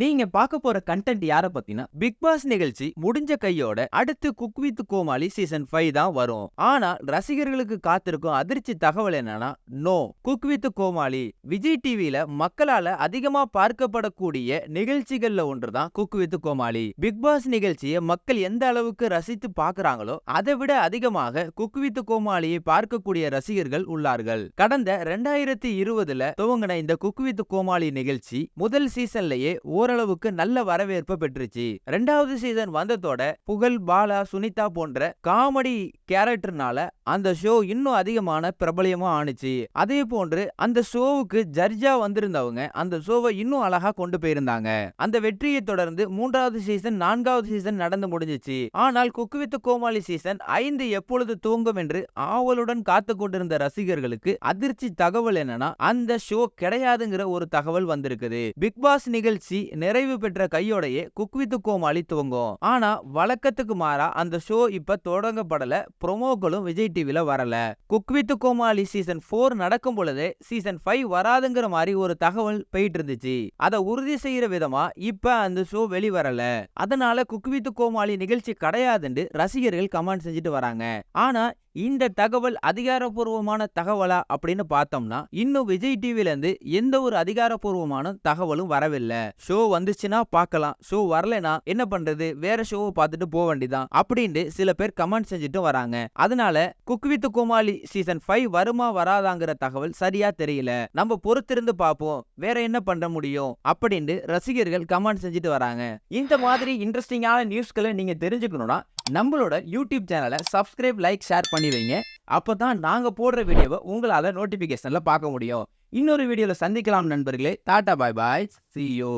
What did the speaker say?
நீங்க பார்க்க போற கண்டென்ட் யார பத்தினா பிக் பாஸ் நிகழ்ச்சி முடிஞ்ச கையோட அடுத்து cook with Comali season five தான் வரும். ஆனா ரசிகர்களுக்கு காத்திருக்கும் அதிர்ச்சி தகவல் என்னன்னா no cook with Comali Vijay டிவியில மக்களால அதிகமா பார்க்கப்படக்கூடிய நிகழ்ச்சிகள்ல ஒன்றுதான் cook with Comali. Bigg Boss நிகழ்ச்சியை மக்கள் எந்த அளவுக்கு ரசித்து பார்க்கறாங்களோ அதை விட அதிகமாக குக் வித் கோமாளியை பார்க்கக்கூடிய ரசிகர்கள் உள்ளார்கள். கடந்த ரெண்டாயிரத்தி இருபதுல துவங்கின இந்த குக் வித் கோமாளி நிகழ்ச்சி முதல் சீசன்லயே ஓரளவுக்கு நல்ல வரவேற்பை பெற்றுச்சு. ரெண்டாவது சீசன் வந்ததோட புகழ் பாலா சுனிதா போன்ற காமெடி கேரக்டர்னால அந்த ஷோ இன்னும் அதிகமான பிரபலியமா ஆணுச்சு. அதே போன்று அந்த ஷோவுக்கு ஜட்ஜா வந்திருந்தவங்க அந்த ஷோவை இன்னும் அழகா கொண்டு போயிருந்தாங்க. அந்த வெற்றியை தொடர்ந்து மூன்றாவது சீசன் நான்காவது சீசன் நடந்து முடிஞ்சிச்சு. ஆனால் குக்கு வித் கோமாளி சீசன் ஐந்து எப்பொழுது துவங்கும் என்று ஆவலுடன் காத்து கொண்டிருந்த ரசிகர்களுக்கு அதிர்ச்சி தகவல் என்னன்னா அந்த ஷோ கிடையாதுங்கிற ஒரு தகவல் வந்திருக்குது. பிக் பாஸ் நிகழ்ச்சி நிறைவு பெற்ற கையோடையே குக் வித் கோமாளி துவங்கும். ஆனா வழக்கத்துக்கு மாறா அந்த ஷோ இப்ப தொடங்கப்படல ப்ரொமோக்களும் விஜய் டிவில வரல. Cook with Comali season four நடக்கும் பொழுதே சீசன் ஃபைவ் வராதுங்கிற மாதிரி ஒரு தகவல் போயிட்டு இருந்துச்சு அதை உறுதி செய்யற விதமா இப்ப அந்த ஷோ வெளிவரல. அதனால குக் வித் கோமாளி நிகழ்ச்சி கிடையாதுன்னு ரசிகர்கள் கமெண்ட் செஞ்சுட்டு வராங்க. ஆனா இந்த தகவல் அதிகாரப்பூர்வமான தகவலா அப்படின்னு பார்த்தோம்னா இன்னும் விஜய் டிவில இருந்து எந்த ஒரு அதிகாரப்பூர்வமான தகவலும் வரவில்லை. ஷோ வந்துச்சுன்னா பார்க்கலாம். ஷோ வரலனா என்ன பண்றது? வேற ஷோவை பார்த்துட்டு போக வேண்டியதான் அப்படின்னு சில பேர் கமெண்ட் செஞ்சுட்டு வராங்க. அதனால cook with Comali season five வருமா வராதாங்கிற தகவல் சரியா தெரியல. நம்ம பொறுத்திருந்து பார்ப்போம். வேற என்ன பண்ண முடியும்? அப்படின்ட்டு ரசிகர்கள் கமெண்ட் செஞ்சுட்டு வராங்க. இந்த மாதிரி இன்ட்ரெஸ்டிங்கான நியூஸ்களை நீங்க தெரிஞ்சுக்கணும்னா நம்மளோட யூடியூப் சேனலை சப்ஸ்கிரைப் லைக் ஷேர் பண்ணி வைங்க. அப்போ தான் நாங்கள் போடுற வீடியோவை உங்களால் நோட்டிஃபிகேஷனில் பார்க்க முடியும். இன்னொரு வீடியோவில் சந்திக்கலாம் நண்பர்களே. Tata bye bye see you